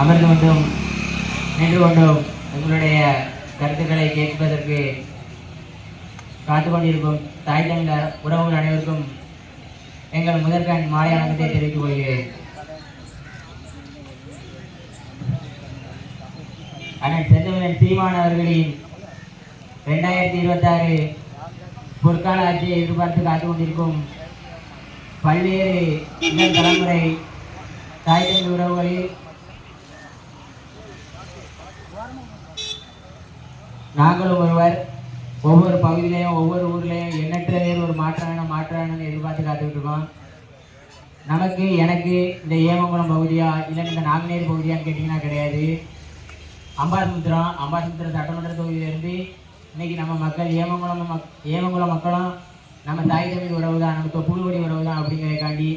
அமர்ந்து கொண்டும் நின்று கொண்டும் எங்களுடைய கருத்துக்களை கேட்பதற்கு காத்து கொண்டிருக்கும் தாய் தங்க உறவுகள் அனைவருக்கும் எங்கள் முதற்கண் மாலை வணக்கத்தை தெரிவித்துக் கொள்கிறேன். அண்ணன் செந்தமிழன் சீமான் அவர்களின் ரெண்டாயிரத்தி இருபத்தாறு பொற்கால ஆட்சியை எதிர்பார்த்து காத்து கொண்டிருக்கும் பல்வேறு இளம் தலைமுறை தாய் தந்தை உறவுகளில் நாங்களும் ஒருவர் ஒவ்வொரு பகுதியிலையும் ஒவ்வொரு ஊர்லேயும் எண்ணற்ற பேர் ஒரு மாற்றான மாற்றானு எதிர்பார்த்து காத்துக்கிட்டு இருக்கோம். நமக்கு எனக்கு இந்த ஏமங்குளம் பகுதியா இல்லை இந்த நாங்குநேர் பகுதியான்னு கேட்டிங்கன்னா கிடையாது. அம்பாசமுத்திரம் அம்பாசமுத்திரம் சட்டமன்ற தொகுதியிலிருந்து இன்னைக்கு நம்ம மக்கள் ஏமங்குளம் மக் ஏமங்குளம் மக்களும் நம்ம தாய் தமிழ் உறவு தான் நம்ம தொப்புள்கொடி உறவு தான் அப்படிங்கிறதுக்காண்டி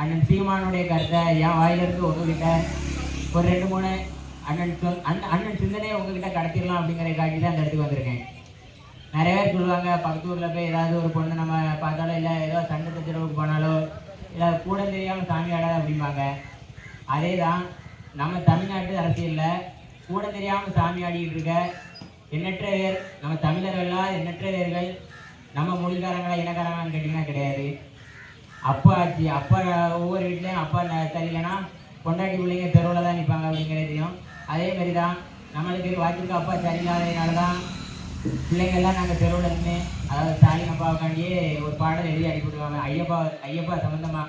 அண்ணன் சீமானுடைய கருத்தை என் வாயிலிருந்து உங்ககிட்ட ஒரு ரெண்டு மூணு அண்ணன் சொல் அண்ணன் அண்ணன் சிந்தனையை உங்ககிட்ட கடத்திடலாம் அப்படிங்கிறதுக்காண்டி தான் அந்த இடத்துக்கு வந்திருக்கேன். நிறைய பேர் சொல்லுவாங்க பக்கத்து ஊரில் போய் ஏதாவது ஒரு பொண்ணு நம்ம பார்த்தாலோ இல்லை ஏதோ சண்டை தச்சிரவுக்கு போனாலோ இல்லை கூட தெரியாமல் சாமி ஆடாது அப்படிம்பாங்க. அதே தான் நம்ம தமிழ்நாட்டு அரசியலில் கூட தெரியாமல் சாமி ஆடிக்கிட்டு இருக்க எண்ணற்ற பேர் நம்ம தமிழர்கள்லாம் எண்ணற்ற பேர்கள் நம்ம மொழிக்காரங்களா இனக்காரங்களான்னு கேட்டிங்கன்னா கிடையாது. அப்பா ஆச்சு அப்பா ஒவ்வொரு வீட்லேயும் அப்பா ந- சரியில்லைன்னா பொண்டாட்டி பிள்ளைங்க தெருவில் தான் நிற்பாங்க அப்படிங்கிறது தெரியும் அதே மாதிரி தான் நம்மளுக்கு வாய்ச்சிருக்க அப்பா சரியில்லாததுனால தான் பிள்ளைங்கள்லாம் நாங்கள் தெருவில் நின்று அதாவது ஸ்டாலின் அப்பாவுக்காண்டியே ஒரு பாடல் எழுதி அனுப்பிவிடுவாங்க ஐயப்பா ஐயப்பா சம்மந்தமாக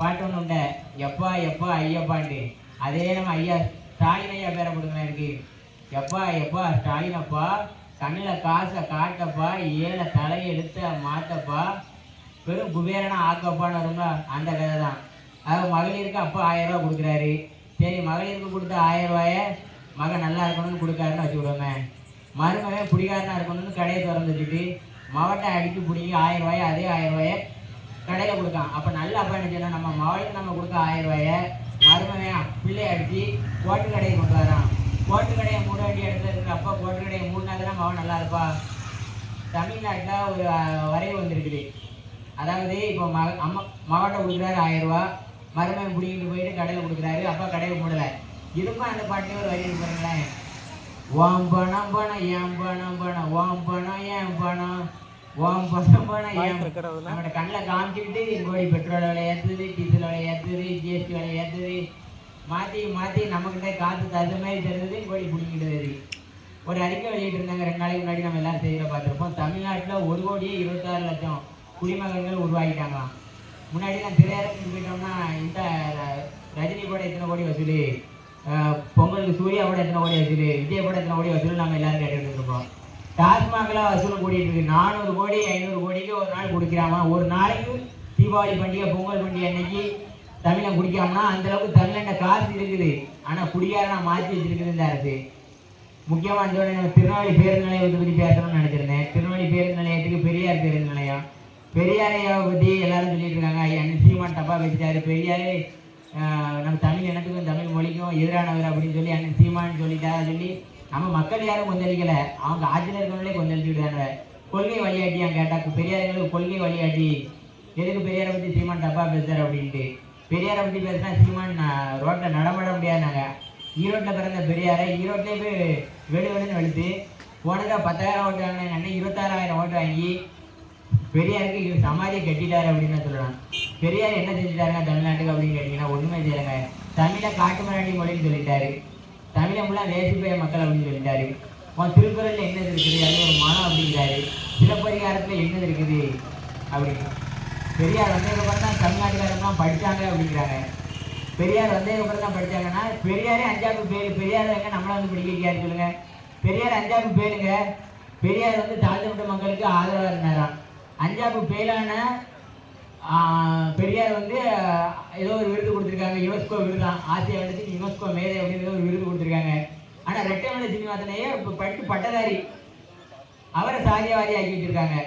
பாட்டு ஒன்று உண்ட. எப்பா எப்பா ஐயப்பான்ட்டு அதே நம்ம ஐயா ஸ்டாலின் ஐயா பேரை கொடுக்கணும் இருக்கு. எப்பா எப்பா ஸ்டாலின் அப்பா கண்ணில் காசை காட்டப்பா ஏழை தலையை எடுத்து மாத்தப்பா பெரும் குபேரனா ஆக்கப்பான்னு வரும்ல அந்த கதை தான் அதாவது மகளிருக்கு அப்பா ஆயிரம் ரூபா கொடுக்குறாரு. சரி மகளிருக்கு கொடுத்த ஆயிரம் ரூபாய மகன் நல்லா இருக்கணும்னு கொடுக்காருன்னு வச்சுக்கிடுவோமே மருமகன் குடிகாரனா இருக்கணும்னு கடையை திறந்துட்டு வச்சுட்டு மவட்டை அடித்து பிடிங்கி ஆயிரம் ரூபாய அதே ஆயிரம் ரூபாய கடையில் கொடுக்கான். அப்போ நல்ல அப்பா என்ன செய்யணும்? நம்ம மகளுக்கு நம்ம கொடுக்க ஆயிரம் ரூபாய மருமகன் பிள்ளை அடித்து கோட்டு கடையை கொண்டு வரான். கோட்டு கடையை மூட வேண்டிய இடத்துல இருக்கிற அப்பா கோட்டு கடையை மூடினாதான் மகன் நல்லா இருப்பா? தமிழ்நாட்டில் ஒரு வரைவு வந்திருக்குது. அதாவது இப்போ மக அம்மா மாவட்டம் கொடுக்குறாரு ஆயிரம் ரூபா மருமகன் பிடிங்கிட்டு போயிட்டு கடையில் கொடுக்குறாரு. அப்பா கடையை மூடலை. இருக்கும் அந்த பாட்டிலே ஒரு வரி பாருங்களேன். ஓம் பணம் பணம் ஏன் பணம் பணம் ஓம் பணம் ஏன் பணம் ஓம் பணம் பணம் ஏன் நம்மளோட கண்ணில் காமிச்சுக்கிட்டு கோடி பெட்ரோல் விலை ஏற்றுது டீசல் விலை ஏற்றுது ஜிஎஸ்டி விலை ஏற்றுது மாற்றி மாற்றி நம்மக்கிட்ட காற்று தகுந்த மாதிரி தருது கோடி பிடிங்கிட்டு வருது ஒரு அறிக்கை வெளியிட்டிருந்தாங்க ரெண்டு நாளைக்கு முன்னாடி நம்ம எல்லாரும் செய்தியில் பார்த்துருப்போம். தமிழ்நாட்டில் ஒரு கோடியே இருபத்தாறு லட்சம் குடிமகன்கள் உருவாக்கிட்டாங்களாம் முன்னாடி நான் திரையரங்குக்கு போயிட்டோம்னா இந்த ரஜினி கூட எத்தனை கோடி வசூலு? பொங்கலுக்கு சூர்யா கூட எத்தனை கோடி வசூல்? விஜய் கூட எத்தனை கோடி வசூல் நம்ம எல்லாரும் கேட்டுட்டு இருக்கோம் டாஸ்மாகில் வசூல் கூடிட்டு இருக்கு நானூறு கோடி ஐநூறு கோடிக்கு ஒரு நாள் குடிக்கிறாமா? ஒரு நாளைக்கு தீபாவளி பண்டிகை பொங்கல் பண்டிகை அன்னைக்கு தமிழன் குடிக்காமனா அந்த அளவுக்கு தமிழன்ட காசு இருக்குது. ஆனால் குடிகாரனா மாற்றி வச்சிருக்குது இந்த அரசு. முக்கியமாக இந்த திருநெல்வேலி பேருந்து நிலையத்தை பற்றி பேசணும்னு நினச்சிருந்தேன். திருநெல்வேலி பேருந்து நிலையத்துக்கு பெரியார் பேருந்து நிலையம். பெரியாரையை பத்தி எல்லாரும் சொல்லிட்டு இருக்காங்க ஐயா சீமான் தப்பா வச்சுட்டாரு. பெரியாரே நம்ம தமிழ் இனத்துக்கும் தமிழ் மொழிக்கும் எதிரானவர் அப்படின்னு சொல்லி அண்ணன் சீமான் சொல்லிட்டா சொல்லி நம்ம மக்கள் யாரும் கொந்தளிக்கல. அவங்க ஆட்சியில் இருக்கவங்களே கொந்தளிச்சுக்கிட்டாங்க. கொள்கை வழிகாட்டியான் கேட்டா பெரியார்களுக்கு கொள்கை வழியாட்டி எதுக்கு பெரியாரை பத்தி சீமான் தப்பா பேசுறாரு அப்படின்ட்டு. பெரியாரை பத்தி பேசினா சீமான் ரோட்டில் நடமாட முடியாதுனாங்க. ஈரோட்டில் பிறந்த பெரியாரை ஈரோட்லேயே போய் வெடு வெடுன்னு வெளுத்து போனதாக பத்தாயிரம் ஓட்டு வாங்கினாங்க அண்ணன் இருபத்தாறாயிரம் ஓட்டு வாங்கி பெரியாருக்கு இவர் சமாதியை கட்டிட்டாரு அப்படின்னு தான் சொல்லலாம். பெரியார் என்ன செஞ்சுட்டாருங்க தமிழ்நாட்டுக்கு அப்படின்னு கேட்டீங்கன்னா ஒன்றுமே செய்யலைங்க. தமிழை காட்டு மராட்டி மொழின்னு சொல்லிட்டாரு. தமிழை ஃபுல்லாக வேசிப்பய மக்கள் அப்படின்னு சொல்லிட்டாரு. உன் திருக்குறளில் என்னது இருக்குது? அது ஒரு மனம் அப்படிங்கிறாரு. சிலப்பதிகாரத்துல என்னது இருக்குது? அப்படின்னு. பெரியார் வந்ததுக்கப்புறம் தான் தமிழ்நாட்டுக்காரங்களாம் படித்தாங்க அப்படிங்கிறாங்க. பெரியார் வந்ததுக்கப்புறம் தான் படித்தாங்கன்னா பெரியாரே அஞ்சாப்பு பேர். பெரியார் எங்க நம்மளை வந்து படிக்க வைக்காரு சொல்லுங்க. பெரியார் அஞ்சாப்பு பேருங்க. பெரியார் வந்து தாழ்த்தப்பட்ட மக்களுக்கு ஆதரவாக இருந்தாராம். அஞ்சாப்பு பெயிலான பெரியார் வந்து ஏதோ ஒரு விருது கொடுத்துருக்காங்க. யுனெஸ்கோ விருது தான் ஆசியா வந்து யுனெஸ்கோ மேதை அப்படின்னு ஒரு விருது கொடுத்துருக்காங்க. ஆனா ரெட்டமலை சீனிவாசனையே இப்போ படித்து பட்டதாரி. அவரை சாதியவாதி ஆக்கி வச்சிருக்காங்க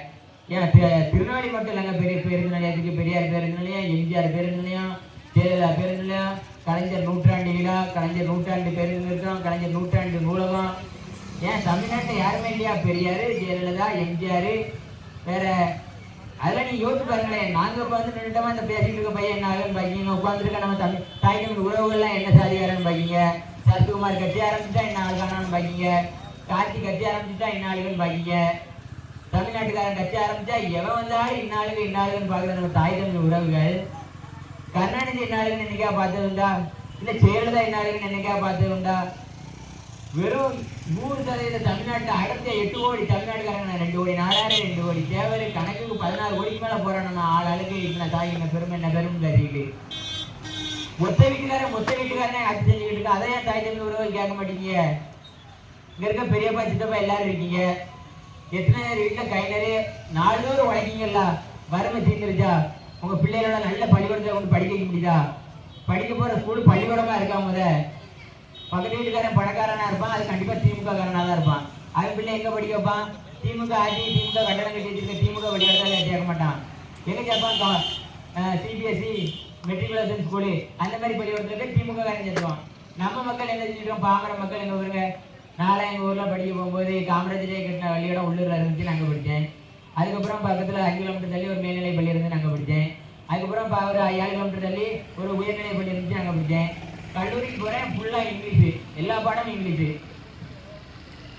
ஏன் திருநாளி திருநெல்வேலி மட்டும் இல்லைங்க பெரிய பேருந்து நிலையத்துக்கு பெரியார் பேருந்து நிலையம் எம்ஜிஆர் பேருந்து நிலையம் ஜெயலலிதா பேருந்து நிலையம் கலைஞர் நூற்றாண்டு விழா கலைஞர் நூற்றாண்டு பேருந்து நிறுத்தம் கலைஞர் நூற்றாண்டு நூலகம். ஏன் தமிழ்நாட்டில் யாருமே இல்லையா? பெரியார் ஜெயலலிதா எம்ஜிஆர் வேறு அதெல்லாம் நீ யோசிச்சு பாருங்களேன் நாங்க உட்காந்து வந்து நின்றுட்டோமா இந்த பேசிட்டு இருக்க பையன் என்ன ஆகும் பாக்கீங்க? உட்காந்துருக்க நம்ம தமிழ் தாய் தமிழ் உறவுகள்லாம் என்ன சாதிகாரன்னு பாக்கீங்க? சரத்குமார் கட்டி ஆரம்பிச்சுட்டா என்ன ஆளுகானான்னு பாக்கீங்க? கார்த்தி கட்சி ஆரம்பிச்சுட்டா என்ன ஆளுகன்னு பாக்கீங்க? தமிழ்நாட்டுக்காரன் கட்சி ஆரம்பிச்சா எவன் வந்தாலும் இன்னாளுக்கு இன்னாளுக்குன்னு பாக்குற நம்ம தாய் தமிழ் உறவுகள். கருணாநிதி என்னாளுக்குன்னு என்னைக்கா பார்த்தது உண்டா? இல்ல ஜெயலலிதா என்னாளுக்குன்னு என்னைக்கா பார்த்தது உண்டா? வெறும் நூறு சதவீத தமிழ்நாட்டில் அடுத்த எட்டு கோடி தமிழ்நாடுக்காரங்க ரெண்டு கோடி நாலாயிரம் ரெண்டு கோடி. தேவர் கணக்குக்கு பதினாறு கோடிக்கு மேலே போறான் ஆள் அழுக்கு என்ன தாய் என்ன பெருமை என்ன பெருமை தெரியுது மொத்த வீட்டுக்காரன் மொத்த வீட்டுக்காரனே ஆட்சி செஞ்சுக்கிட்டு இருக்கா? அதை ஏன் தாய் தமிழ் உறவு கேட்க மாட்டீங்க? இங்கே இருக்க பெரியப்பா சித்தப்பா எல்லாரும் இருக்கீங்க. எத்தனை பேர் வீட்டில் கை நிறைய நாலுதோறும் உழைக்கீங்கல்ல வறுமை தீர்ந்துருச்சா? உங்கள் பிள்ளைகளோட நல்ல பள்ளிக்கூடத்தை கொண்டு படிக்க முடியுதா? படிக்க போகிற ஸ்கூல் பள்ளிக்கூடமாக இருக்கா முத பக்கத்து வீட்டுக்காரன் பணக்காரனா இருப்பான் அது கண்டிப்பா திமுக காரனா தான் இருப்பான். அவன் பிள்ளை எங்க படிக்க வைப்பான்? திமுக ஆட்சி திமுக கட்டணம் கட்டி வச்சிருக்க திமுக படிக்கிறதால சேர்க்க மாட்டான். எங்க கேட்பான் சிபிஎஸ்சி மெட்ரிகுலேஷன் ஸ்கூலு அந்த மாதிரி பள்ளிக்கூடத்துல திமுக காரன் சேர்த்துவான் நம்ம மக்கள் என்ன செஞ்சிருக்கோம்? பாமர மக்கள் எங்க ஊருங்க நாளை எங்க ஊர்ல படிக்க போகும்போது காமராஜரே கட்டின பள்ளியோட உள்ளூர்ல இருந்துச்சு நாங்க படித்தேன். அதுக்கப்புறம் பக்கத்துல அஞ்சு கிலோமீட்டர் தள்ளி ஒரு மேல்நிலை பள்ளி இருந்து நாங்க படித்தேன். அதுக்கப்புறம் ஒரு ஏழு கிலோமீட்டர் தள்ளி ஒரு உயர்நிலை பள்ளி இருந்துச்சு நாங்க படித்தேன். கல்லூரிக்கு போறேன் ஃபுல்லா இங்கிலீஷு எல்லா பாடமும் இங்கிலீஷு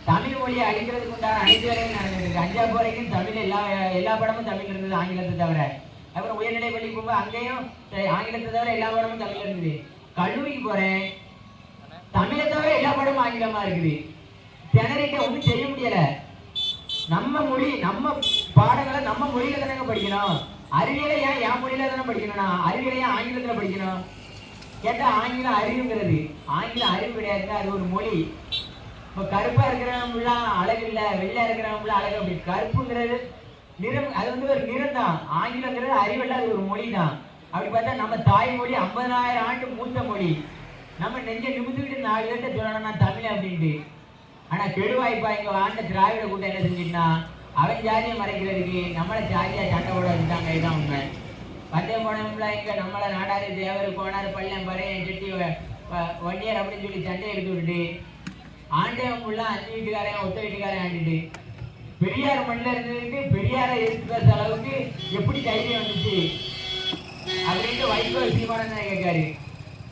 தமிழ் மொழியை அழிக்கிறதுக்கு உண்டான அனைத்து வேலையும் நடந்திருக்கு அஞ்சாவது வரைக்கும் தமிழ் எல்லா எல்லா படமும் தமிழ் இருந்தது ஆங்கிலத்தை தவிர. அப்புறம் உயர்நிலை பள்ளி போகும்போது அங்கேயும் ஆங்கிலத்தை தவிர எல்லா படமும் தமிழ் இருந்தது. கல்லூரிக்கு போறேன். தமிழை தவிர எல்லா படமும் ஆங்கிலமா இருக்குது. திணறிட்ட ஒன்றும் செய்ய முடியல. நம்ம மொழி நம்ம பாடங்களை நம்ம மொழியில தானே படிக்கணும். அறிவியலை ஏன் என் மொழியில தானே படிக்கணும்னா? அறிவியலை ஏன் ஆங்கிலத்துல படிக்கணும்? கேட்டால் ஆங்கிலம் அறிவுங்கிறது. ஆங்கிலம் அறிவு கிடையாதுங்க அது ஒரு மொழி. இப்போ கருப்பாக இருக்கிறவங்களாம் அழகு இல்லை வெள்ளை இருக்கிறவங்களாம் அழகு அப்படி. கருப்புங்கிறது நிறம் அது வந்து ஒரு நிறம் தான். ஆங்கிலங்கிறது அறிவில்லாத ஒரு மொழி தான். அப்படி பார்த்தா நம்ம தாய்மொழி ஐம்பதாயிரம் ஆண்டு மூத்த மொழி. நம்ம நெஞ்ச நிமிந்துக்கிட்டு நாலு பேர்த்த சொல்லணும்னா தமிழ் அப்படின்ட்டு. ஆனால் கெடுவாய்ப்பா இங்கே ஆண்ட திராவிட கூட்டம் என்ன செஞ்சுட்டுனா அவன் ஜாதியை மறைக்கிறதுக்கு நம்மளை ஜாதியாக சண்டை போட வச்சுட்டாங்க இதுதான் உண்மை. பந்தயம் போனவங்கள இங்க நம்மள நாடாரு தேவர் போனாரு பள்ளம் பறையன் செட்டி வ- வ- வண்டியர் அப்படின்னு சொல்லி சண்டை எடுத்து விட்டுட்டு ஆண்டவன் ஃபுல்லாக அஞ்சு வீட்டுக்காரன் ஒத்த வீட்டுக்காரன் ஆண்டுட்டு பெரியார் மண்ணில் இருந்துட்டு பெரியாரை எதிர்த்து பேச அளவுக்கு எப்படி தைரியம் வந்துச்சு? அப்படின்ட்டு வைகோ சீமானந்தன் கேட்காரு.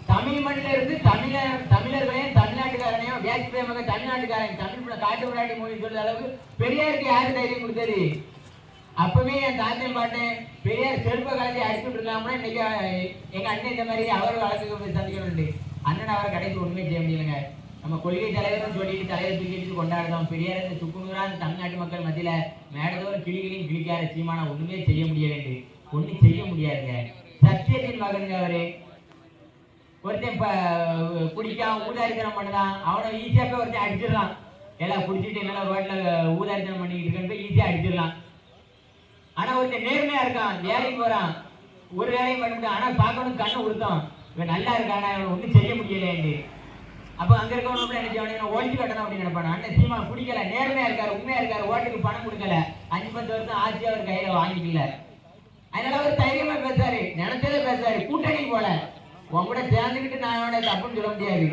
தமிழ் மண்ணில இருந்து தமிழர் தமிழர்களையும் தமிழ்நாட்டுக்காரனையும் வேஸ்ட் பிரேமக தமிழ்நாட்டுக்காரன் தமிழ் காட்டு முன்னாடி மொழி சொல்ற அளவுக்கு பெரியாருக்கு யாரு தைரியம் கொடுத்தாரு அப்பவே என் தாத்தன் பாட்டேன் பெரியார் செருப்ப கலத்தி அடிச்சுட்டு இருக்காமனா இன்னைக்கு எங்க அண்ணன் இந்த மாதிரி அவர் வழக்கு போய் சந்திக்கணும் அண்ணன் அவரை கடைசி ஒண்ணுமே செய்ய முடியலங்க. நம்ம கொள்கை தலைவரும் சொல்லிட்டு தலைவர் தூக்கிட்டு கொண்டாடுறோம். பெரியார் இந்த அந்த தமிழ்நாட்டு மக்கள் மத்தியில மேடதோறும் கிளிகளையும் கிளிக்கார சீமான ஒண்ணுமே செய்ய முடியலண்டு ஒண்ணும் செய்ய முடியாதுங்க. சத்தியத்தின் மகனுங்க அவரு. ஒருத்தன் இப்போ குடிக்காம ஊதாரித்தனம் பண்ணுதான். அவனை ஈஸியாக போய் ஒருத்தன் அடிச்சிடலாம். எல்லாம் குடிச்சிட்டு என்னால ரோட்ல ஊதாரித்தனம் பண்ணிக்கிட்டு இருக்கேன் ஈஸியாக அடிச்சிடலாம். ஆனா ஒருத்தன் நேர்மையா இருக்கான் வேலைக்கு போறான். ஒரு வேலையும் பண்ண ஆனா பார்க்கணும் கண்ணு உறுத்தம் இவன் நல்லா இருக்கானா? இவன் செய்ய முடியலைன்னு அப்போ அங்கே இருக்கவங்க என்ன செய்வானு? ஓட்டு கட்டணும் அப்படின்னு நினைப்பான. அண்ணன் சீமா பிடிக்கல நேர்மையா இருக்காரு உண்மையா இருக்காரு ஓட்டுக்கு பணம் கொடுக்கல. அஞ்சு பத்து வருஷம் ஆட்சி அவர் கையில வாங்கிக்கல. அதனால அவர் தைரியமா பேசாரு நினைச்சதே பேசாரு கூட்டணி போல. உன் கூட சேர்ந்துக்கிட்டு நான் அவனை தப்புன்னு சொல்ல முடியாது.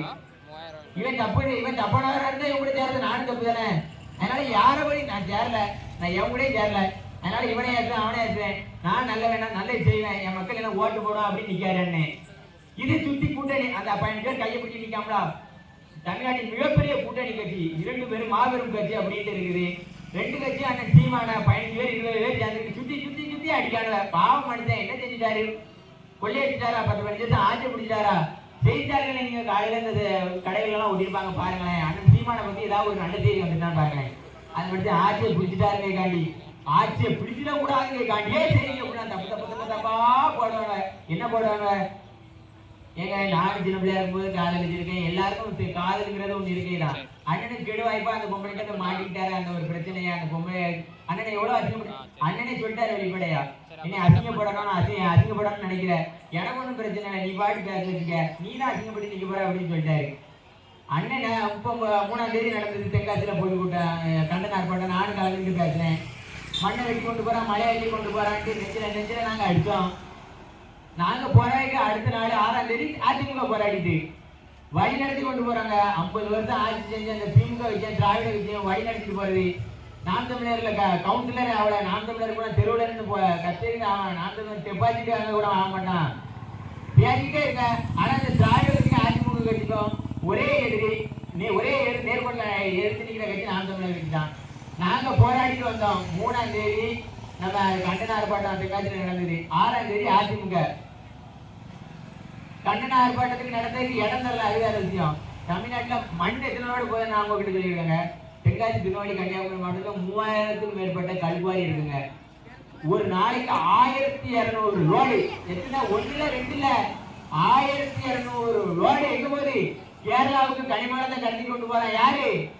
இவன் தப்பு இவன் தப்பானவரா இருந்தா இவன் கூட சேர்ந்து நானும் தப்பு தானே அதனால யாரை போய் நான் சேரல? நான் எவன் கூட சேரல. அதனால இவனே ஏற்றுவேன் அவனே ஏற்றுவேன் நான் நல்ல வேணாம் நல்லது செய்வேன். என் மக்கள் என்ன ஓட்டு போடும் அப்படின்னு நிற்காருன்னு இது சுத்தி கூட்டணி அந்த பையன் பேர் கையை பிடிச்சி நிற்காமலா தமிழ்நாட்டின் மிகப்பெரிய கூட்டணி கட்சி இரண்டு பேரும் மாபெரும் கட்சி அப்படின்ட்டு இருக்குது. ரெண்டு கட்சி அண்ணன் சீமான பதினஞ்சு பேர் இருபது பேர் சேர்ந்து சுத்தி சுத்தி சுத்தி அடிக்காத பாவம் மனுஷன் என்ன செஞ்சுட்டாரு? கொள்ளையடிச்சிட்டாரா பத்து மணி சேர்த்து ஆட்சி பிடிச்சிட்டாரா செய்தித்தாள்களை நீங்க காலையில இந்த கடைகளெல்லாம் ஒட்டிருப்பாங்க பாருங்களேன். அண்ணன் சீமானை பத்தி ஏதாவது ஒரு நல்ல செய்தி வந்துட்டான்னு பாருங்களேன். அது பற்றி ஆட்சியை பிடிச்சிட்டாருங்க காண்டி. ஆட்சியை பிடிச்சிட கூடாதுங்க காண்டியே செய்யுங்க கூட தப்பு தப்பு தப்பு தப்பா போடுவாங்க. என்ன போடுவாங்க? ஏங்க நானும் சின்ன பிள்ளையா இருக்கும்போது காதல் வச்சிருக்கேன் எல்லாருக்கும் காதலுங்கிறது ஒண்ணு இருக்கேதான் அண்ணனுக்கு கெடு வாய்ப்பா அந்த பொம்பளை கிட்ட மாட்டிக்கிட்டாரு அந்த ஒரு பிரச்சனையா அந்த பொம்பளை அண்ணனை எவ்வளவு அசிங்கப்பட அண்ணனே சொல்லிட்டாரு வெளிப்படையா. என்னை அசிங்கப்படணும் அசிங்க அசிங்கப்படணும்னு நினைக்கிறேன் எனக்கு ஒன்றும் பிரச்சனை இல்லை நீ பாட்டு பேச வச்சுக்க நீ தான் அசிங்கப்பட்டு நிக்க போற அப்படின்னு சொல்லிட்டாரு. அண்ணன் இப்போ மூணாம் தேதி நடந்தது தென்காசியில போய் கூட்டம் கண்டன ஆர்ப்பாட்டம் நானும் கலந்துட்டு பேசுறேன் மண்ணை வெட்டி கொண்டு போகிறேன் மழை வெட்டி கொண்டு போகிறான்ட்டு நெஞ்சில நெஞ்சில நாங்கள் அடித்தோம். நாங்கள் போராடி அடுத்த நாள் ஆறாம் தேதி அதிமுக போராடிட்டு. வழி நடத்தி கொண்டு போகிறாங்க ஐம்பது வருஷம் ஆட்சி செஞ்சு அந்த திமுக விஷயம் திராவிட விஷயம் வழி நடத்திட்டு போகிறது நாம் தமிழரில் க- கவுன்சிலர் அவளை நாம் தமிழர் கூட தெருவில் இருந்து போ கச்சேரி அவன் நாம் தமிழர் டெபாசிட் அங்க கூட வாங்க மாட்டான். பேசிக்கிட்டே இருக்க. ஆனால் இந்த திராவிடத்துக்கு அதிமுக கட்சிக்கும் ஒரே எதிரி நீ ஒரே எதிர் நேர்கொண்ட எதிர்த்து நிற்கிற கட்சி நாம் தமிழர் கட்சி தான். நாங்க போராடிட்டு வந்தோம். மூணாம் தேதி நம்ம கண்டன ஆர்ப்பாட்டம் தென்காசியில் நடந்தது. ஆறாம் தேதி அதிமுக. கண்டன ஆர்ப்பாட்டத்துக்கு நடந்ததுக்கு இடம் தரல அதிகார விஷயம். தமிழ்நாட்டுல மண் எத்தனோடு போய் நான் உங்ககிட்ட சொல்லியிருக்கேங்க. தென்காசி திருநெல்வேலி கன்னியாகுமரி மாவட்டத்தில் மூவாயிரத்துக்கும் மேற்பட்ட கல்குவாரி இருக்குங்க. ஒரு நாளைக்கு ஆயிரத்தி இருநூறு லோடு. எத்தனை? ஒண்ணுல ரெண்டுல. ஆயிரத்தி இரநூறு லோடு. எங்க போகுது? கேரளாவுக்கு கனிமலத்தை கடத்தி கொண்டு போறான் யாரு?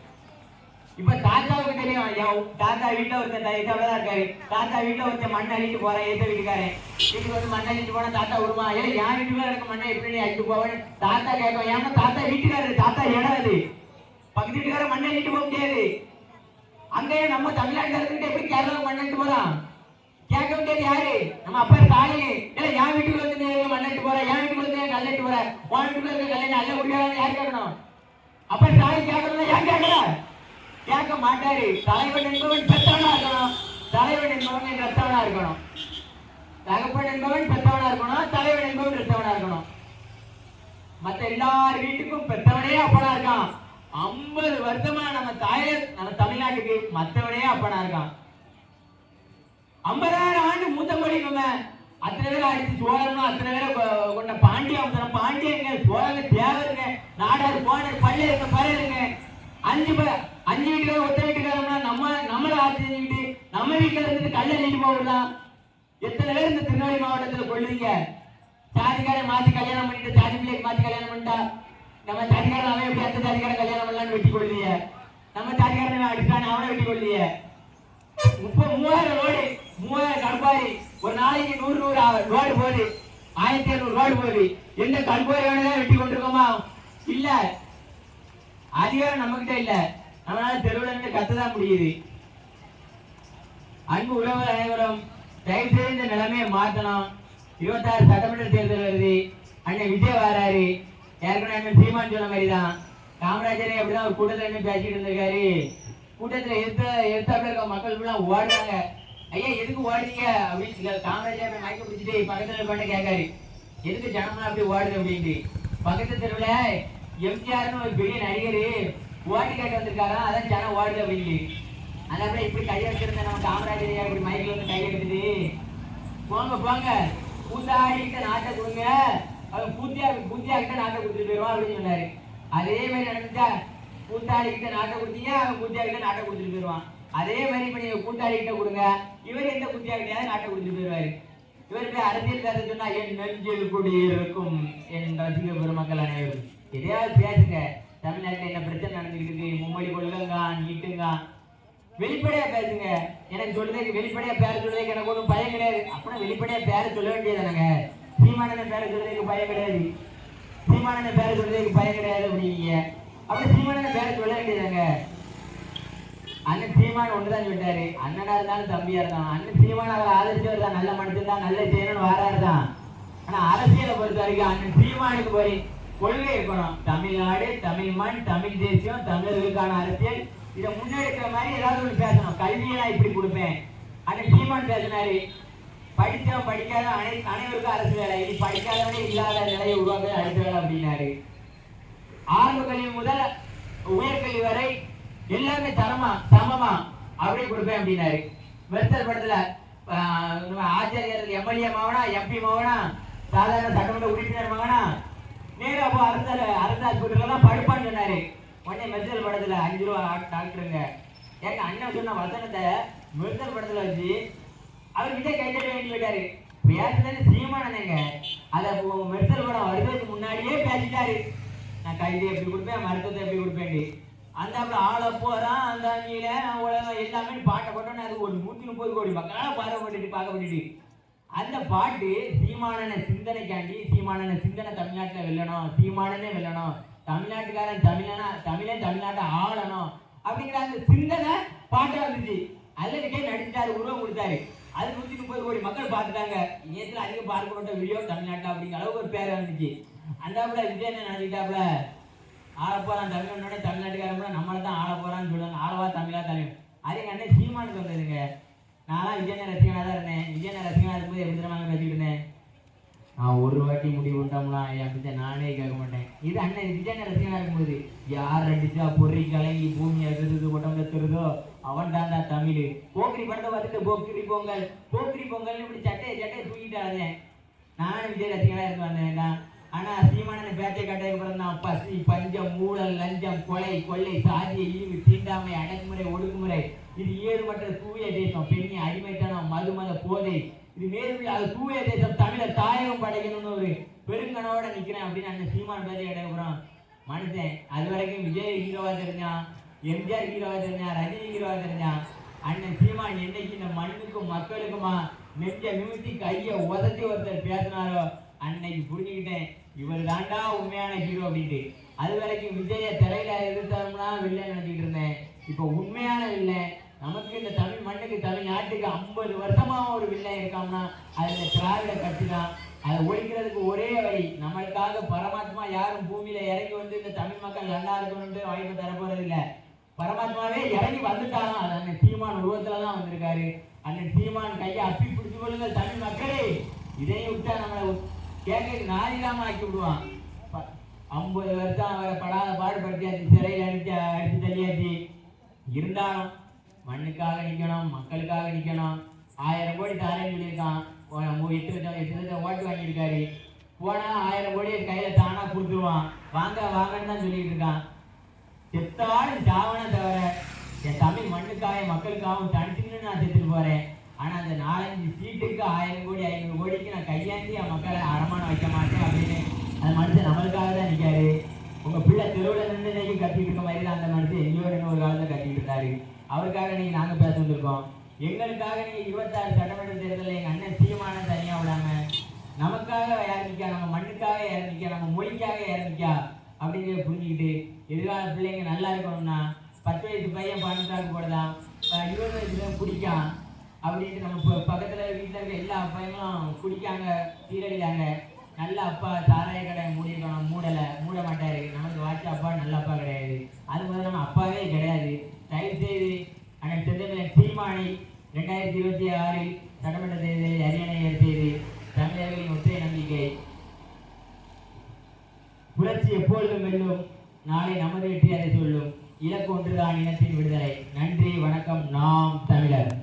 இப்ப தாத்தாவுக்கு தெரியும் என் தாத்தா வீட்டுல ஒருத்தன் இதாவதான் இருக்காரு. தாத்தா வீட்டுல ஒருத்தன் மண் அள்ளிட்டு போறேன் ஏத்த வீட்டுக்காரன். வீட்டுக்கு வந்து மண் அள்ளிட்டு போனா தாத்தா விடுமா? ஏன்னா என் வீட்டுக்குள்ள இருக்க மண்ணை எப்படி நீ அள்ளிட்டு போவேன்னு தாத்தா கேட்கும். ஏன்னா தாத்தா வீட்டுக்காரரு தாத்தா இடம் அது பக்கத்து வீட்டுக்கார மண் அள்ளிட்டு போக முடியாது. அங்கேயே நம்ம தமிழ்நாட்டுல இருந்துட்டு எப்படி கேரளாவுக்கு மண் அள்ளிட்டு போறான்? கேட்க வேண்டியது யாரு? நம்ம அப்பா காலையில இல்ல என் வீட்டுக்குள்ள வந்து நீ மண்ணிட்டு போற? என் வீட்டுக்குள்ள வந்து நீ கல்லிட்டு போற? உன் வீட்டுக்குள்ள இருக்க கல்யாணம் நல்ல முடியாது யார் கேட்கணும்? அப்ப தாய் கேட்கணும் ஏன் கேட்கல கேட்க மாட்டாரு. தலைவன் என்பவன் பெற்றவனா இருக்கணும். தலைவன் என்பவன் ரத்தவனா இருக்கணும். தகப்பன் என்பவன் பெற்றவனா இருக்கணும் தலைவன் என்பவன் ரத்தவனா இருக்கணும். மத்த எல்லார் வீட்டுக்கும் பெத்தவனே அப்பனா இருக்கான். ஐம்பது வருஷமா நம்ம தாயர் நம்ம தமிழ்நாட்டுக்கு மற்றவனே அப்பனா இருக்கான். ஐம்பதாயிரம் ஆண்டு மூத்த மொழி நம்ம அத்தனை பேர் அடிச்சு சோழனும் அத்தனை பேரை கொண்ட பாண்டிய அவசரம் பாண்டியங்க சோழங்க தேவருங்க நாடார் போனர் பள்ளிருங்க பறையருங்க அஞ்சு பேர் அஞ்சு வீட்டுக்கார ஒத்த வீட்டுக்காரம்னா நம்ம நம்மளை ஆட்சி செஞ்சுக்கிட்டு நம்ம வீட்டுல இருந்துட்டு கல்ல நீட்டு போகலாம் எத்தனை பேர் இந்த திருநெல்வேலி மாவட்டத்துல கொள்ளுவீங்க சாதிக்காரன் மாத்தி கல்யாணம் பண்ணிட்டு சாதி பிள்ளைக்கு மாத்தி கல்யாணம் பண்ணிட்டா? நம்ம சாதிக்காரன் அவன் எப்படி அந்த சாதிக்காரன் கல்யாணம் பண்ணலாம்னு வெட்டி கொள்ளிய நம்ம சாதிக்காரன் அடிச்சான் அவனை வெட்டி கொள்ளிய முப்பது மூவாயிரம் ரோடு மூவாயிரம் கல்பாரி ஒரு நாளைக்கு நூறு நூறு ரோடு லோடு போகுது. ஆயிரத்தி இருநூறு ரோடு போகுது. எந்த கல்பாரி வேணும் வெட்டி கொண்டிருக்கோமா? இல்ல. அதிகாரம் நம்ம கிட்ட நம்மளால தெருவுல இருந்து கத்ததான் முடியுது. அன்பு உலக அனைவரும் தயவு செய்து இந்த நிலைமையை மாற்றணும். இருபத்தாறு சட்டமன்ற தேர்தல் வருது. அண்ணன் விஜய் வராரு. ஏற்கனவே அண்ணன் சீமான் சொன்ன மாதிரி தான் காமராஜரே அப்படிதான் ஒரு கூட்டத்தில் என்ன பேசிட்டு இருந்திருக்காரு. கூட்டத்துல எடுத்த எடுத்தாப்புல இருக்க மக்கள் ஃபுல்லாக ஓடுறாங்க. ஐயா எதுக்கு ஓடுறீங்க? அப்படின்னு சொல்லி காமராஜர் மயக்க பிடிச்சிட்டு பக்கத்துல பண்ண கேட்காரு. எதுக்கு ஜனமெல்லாம் அப்படி ஓடுது? அப்படின்ட்டு. பக்கத்து தெருவுல எம்ஜிஆர்னு ஒரு பெரிய நடிகர் ஓட்டு கேட்டு வந்திருக்காராம் அதான் ஜனம் ஓடுது அப்படின்னு. அதனால இப்படி கையை வச்சிருந்தேன் நம்ம காமராஜர் இப்படி மைக்கில் வந்து கை எடுத்துட்டு போங்க போங்க. பூத்தாடிக்கிட்ட நாட்டை கொடுங்க. அவன் பூத்தியா பூத்தியாக்கிட்ட நாட்டை கொடுத்துட்டு போயிடுவான் அப்படின்னு சொன்னாரு. அதே மாதிரி நடந்துச்சா? கூட்டாளிகிட்ட நாட்டை கொடுத்தீங்க அவன் கூத்தியா நாட்டை கொடுத்துட்டு போயிடுவான் அதே மாதிரி இப்போ நீங்கள் கூட்டாளி கொடுங்க. இவர் எந்த கூத்தியா நாட்டை கொடுத்துட்டு போயிடுவாரு இவர் போய் அரசியல் பேச சொன்னா என் நெஞ்சில் குடியிருக்கும் என் ரசிக பெருமக்கள் அனைவரும். எதையாவது பேசுங்க. தமிழ்நாட்டில் என்ன பிரச்சனை நடந்துகிட்டு இருக்கு மும்மொழி கொள்கைங்க நீட்டுங்க வெளிப்படையா பேசுங்க. எனக்கு சொல்றதுக்கு வெளிப்படையா பேர சொல்றதுக்கு எனக்கு ஒன்றும் பயம் கிடையாது. அப்படின்னா வெளிப்படையா பேர சொல்ல வேண்டியதானங்க சீமானனை பேர சொல்றதுக்கு பயம் கிடையாது. சீமானனை பேர சொல்றதுக்கு பயம் கிடையாது அப்படிங்க அப்படி சீமானனை பேர சொல்ல வேண்டியதாங்க அண்ணன் சீமான் ஒன்றுதான் சொல்லிட்டாரு. அண்ணனா இருந்தாலும் தம்பியா இருந்தான். அண்ணன் சீமான் அவரை ஆதரிச்சவர் தான். நல்ல மனுஷன் தான். நல்ல செய்யணும்னு வாராரு தான். ஆனா அரசியலை பொறுத்த வரைக்கும் அண்ணன் சீமானுக்கு போய் கொள்கை இருக்கணும். தமிழ்நாடு தமிழ் மண் தமிழ் தேசியம் தமிழர்களுக்கான அரசியல். இதை முன்னெடுக்கிற மாதிரி ஏதாவது ஒன்று பேசணும். கல்வியை நான் இப்படி கொடுப்பேன்? அண்ணன் சீமான் பேசினாரு. படித்தவன் படிக்காத அனை அனைவருக்கும் அரசு வேலை. இது படிக்காதவனே இல்லாத நிலையை உருவாக்குறது அரசு வேலை அப்படின்னாரு. ஆரம்ப கல்வி முதல் உயர்கல்வி வரை எல்லாமே தரமா சமமா அப்படியே கொடுப்பேன் அப்படின்னாரு. மெர்சல் படத்துல ஆச்சாரியர் எம்எல்ஏ மாவனா எம்பி மாவனா சாதாரண சட்டமன்ற உறுப்பினர் மகனா நேரா அப்போ அரசு அரசு ஹாஸ்பிட்டலில் தான் படுப்பான்னு சொன்னார். உடனே மெர்சல் படத்தில் அஞ்சு ரூபா டாக்டருங்க. ஏங்க அண்ணன் சொன்ன வசனத்தை மெர்சல் படத்தில் வச்சு அவர் விஜய் கைத்தட்ட வேண்டி விட்டாரு பேசுனது சீமானங்க அதை மெர்சல் படம் வருவதற்கு முன்னாடியே பேசிட்டாரு. நான் கல்வி எப்படி கொடுப்பேன் மருத்துவத்தை எப்படி கொடுப்பேன் அந்த அப்புறம் ஆளை போகிறான் அந்த உலகம் எல்லாமே பாட்டை போட்டோன்னு அது ஒரு நூற்றி முப்பது கோடி மக்களால் பார்க்கப்பட்டுட்டு பார்க்கப்பட்டுட்டு அந்த பாட்டு சீமானன சிந்தனைக்காண்டி சீமானன சிந்தனை தமிழ்நாட்டில் வெல்லணும் சீமானனே வெல்லணும் தமிழ்நாட்டுக்காரன் தமிழனா தமிழன் தமிழ்நாட்டை ஆளணும் அப்படிங்கிற அந்த சிந்தனை பாட்டு வந்துச்சு அதுல நடிச்சாரு உருவம் கொடுத்தாரு. அது நூத்தி முப்பது கோடி மக்கள் பார்த்துட்டாங்க. இணையத்துல அதிகம் பார்க்கப்பட்ட வீடியோ தமிழ்நாட்டில் அப்படிங்கிற அளவுக்கு ஒரு பேர் வந்துச்சு. அந்த விஜய் என்ன நினைச்சிட்டாப்புல ஆள போறான் தமிழனோட தமிழ்நாட்டுக்காரன் நம்மளை தான் ஆள போறான்னு சொல்லுவாங்க. ஆளவா தமிழா தலைவன். அது கண்ணே அண்ணன் சீமானுக்கு வந்ததுங்க நான் விஜயன ரசிகனாக தான் இருந்தேன். விஜயன ரசிகனாக இருக்கும்போது எப்படி தினமாக பேசிக்கிட்டு இருந்தேன். நான் ஒரு வாட்டி முடிவு விட்டோம்னா என் பிச்சை நானே கேட்க மாட்டேன். இது அண்ணன் விஜயன ரசிகனாக இருக்கும்போது யார் அடிச்சா பொறி கலங்கி பூமி எதிர்த்து உடம்புல திருதோ? அவன் தான் தான் தமிழ். போக்கிரி படத்தை பார்த்துட்டு போக்கிரி பொங்கல் போக்கிரி பொங்கல்னு இப்படி சட்டையை சட்டையை தூக்கிட்டு அழுதேன் நானும் விஜய் ரசிகனாக இருந்து வந்தேன்டா. ஆனா சீமான பேச்சை கட்டதுக்கு பிறந்தான் பசி பஞ்சம் ஊழல் லஞ்சம் கொலை கொள்ளை சாதிய இழிவு தீண்டாமை அடக்குமுறை ஒடுக்குமுறை. இது ஏறுமற்ற தூய தேசம். பெண்ணி அடிமைத்தனம் மதுமத போதை. இது மேற்கொள்ள அது தூய தேசம். தமிழ தாயகம் படைக்கணும்னு ஒரு பெருங்கனோட நிக்கிறேன் அப்படின்னு அந்த சீமான் பேச்சை கேட்டதுக்கு அப்புறம் மனுஷன் அது வரைக்கும் விஜய் ஹீரோவா தெரிஞ்சான் எம்ஜிஆர் ஹீரோவா தெரிஞ்சான் ரஜினி ஹீரோவா தெரிஞ்சான் அண்ணன் சீமான் என்னைக்கு இந்த மண்ணுக்கும் மக்களுக்குமா நெஞ்ச நிமித்தி கையை உதச்சி ஒருத்தர் பேசினாரோ அன்னைக்கு புரிஞ்சுக்கிட்டேன். இவர் தாண்டா உண்மையான ஹீரோ அப்படின்ட்டு. அது வரைக்கும் விஜய திரையில எதிர்த்தாருன்னா வில்லை நினைச்சிட்டு இருந்தேன். இப்போ உண்மையான வில்லை நமக்கு இந்த தமிழ் மண்ணுக்கு தமிழ் நாட்டுக்கு ஐம்பது வருஷமா ஒரு வில்லை இருக்காம்னா அது இந்த திராவிட கட்சி தான். அதை ஒழிக்கிறதுக்கு ஒரே வழி நம்மளுக்காக பரமாத்மா யாரும் பூமியில இறங்கி வந்து இந்த தமிழ் மக்கள் நல்லா இருக்கணும்னு வாய்ப்பு தர இல்லை. பரமாத்மாவே இறங்கி வந்துட்டாலும் அது அண்ணன் சீமான் உருவத்துல தான் வந்திருக்காரு. அண்ணன் சீமான் கையை அப்பி பிடிச்சு கொள்ளுங்கள் தமிழ் மக்களே. இதையும் விட்டா நம்மளை கேட்க நாளிலாம ஆக்கி விடுவான் ப- ஐம்பது வருஷம் அவரை படாத பாடுபடுத்தியாச்சு சிறையில் அடிச்சு அடித்து தள்ளியாச்சு. இருந்தாலும் மண்ணுக்காக நிற்கணும் மக்களுக்காக நிற்கணும் ஆயிரம் கோடி தாரேன்னு சொல்லியிருக்கான். ஓ- எட்டு லட்சம் எட்டு லட்சம் ஓட்டு வாங்கியிருக்காரு. போனால் ஆயிரம் கோடி கையில் தானாக கொடுத்துருவான். வாங்க வாங்கன்னு தான் சொல்லிட்டு இருக்கான் செத்தாலும் சாவனை தவிர என் தமிழ் மண்ணுக்காக மக்களுக்காகவும் தனிச்சுன்னு நான் செத்துட்டு போகிறேன் ஆனால் அந்த நாலஞ்சு சீட்டுக்கு ஆயிரம் கோடி ஐநூறு கோடிக்கு நான் கையாண்டி என் மக்களை அடமானம் வைக்க மாட்டேன் அப்படின்னு அந்த மனுஷன் நம்மளுக்காக தான் நிற்காரு உங்கள் பிள்ளை தெருவில் நின்று இன்னைக்கு கத்திட்டு இருக்க மாதிரி தான் அந்த மனுஷன் எங்கேயோட ஒரு காலத்தில் கத்திட்டு இருந்தாரு. அவருக்காக நீங்கள் நாங்கள் பேச வந்திருக்கோம். எங்களுக்காக நீங்கள் இருபத்தாறு சட்டமன்ற தேர்தலில் எங்கள் அண்ணன் சீமான தனியாக விடாமல் நமக்காக யார் நம்ம மண்ணுக்காக யார் நிக்கா? நம்ம மொழிக்காக யார் அப்படிங்கிறத புரிஞ்சுக்கிட்டு எதிர்கால பிள்ளைங்க நல்லா இருக்கணும்னா பத்து வயசு பையன் பன்னெண்டாவது போடலாம். இருபது வயசுல பிடிக்கான். அப்படின்ட்டு நம்ம பக்கத்தில் பக்கத்துல வீட்டில் இருக்க எல்லா அப்பாயும் குடிக்காங்க சீரழிக்காங்க நல்ல அப்பா சாராய கடை மூடியிருக்கணும் மூடலை மூட மாட்டாரு. நமக்கு வாட்ச அப்பா நல்ல அப்பா கிடையாது. அது மாதிரி நம்ம அப்பாவே கிடையாது. தயவு செய்து அன்னைக்கு செந்தமிழன் சீமானை ரெண்டாயிரத்தி இருபத்தி ஆறில் சட்டமன்ற தேர்தலில் அரியணை செய்து தமிழர்களின் ஒற்றை நம்பிக்கை. புரட்சி எப்பொழுதும் வெல்லும் நாளை நமது வெற்றி அதை சொல்லும். இலக்கு ஒன்றுதான் இனத்தின் விடுதலை. நன்றி வணக்கம். நாம் தமிழர்.